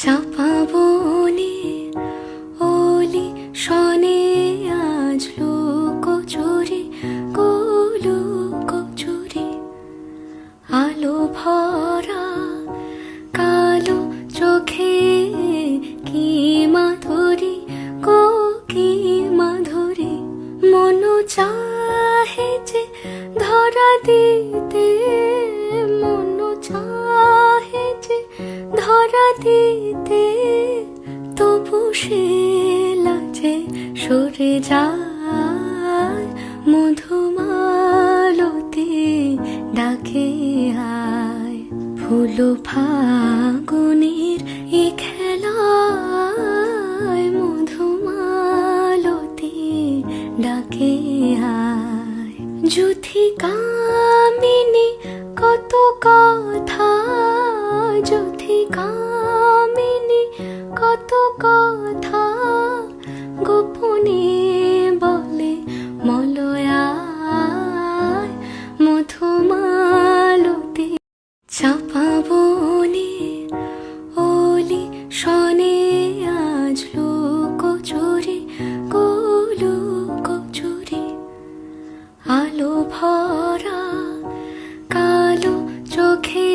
চাপা বনে ওলি শনে আজ লোক চুরি গোলুক চুরি। আলো ভরা, কালো চোখে কি মাধুরী, গো কি মাধুরী। মন চাহে যে ধরা দিতে ধরা দিতে তবু সে লাজে সরে যায়। মধুমালতি ডাকে আয়। ফুল ফাগুনের এ খেলায় মধুমালতি ডাকে আয়। যুথি কত কথা গোপনে বলে মলয়া মধুমালতি চাপাবনে ওলি সনে আজ লোক চোরে গোলো কচুরে আলো ভরা কালো চোখে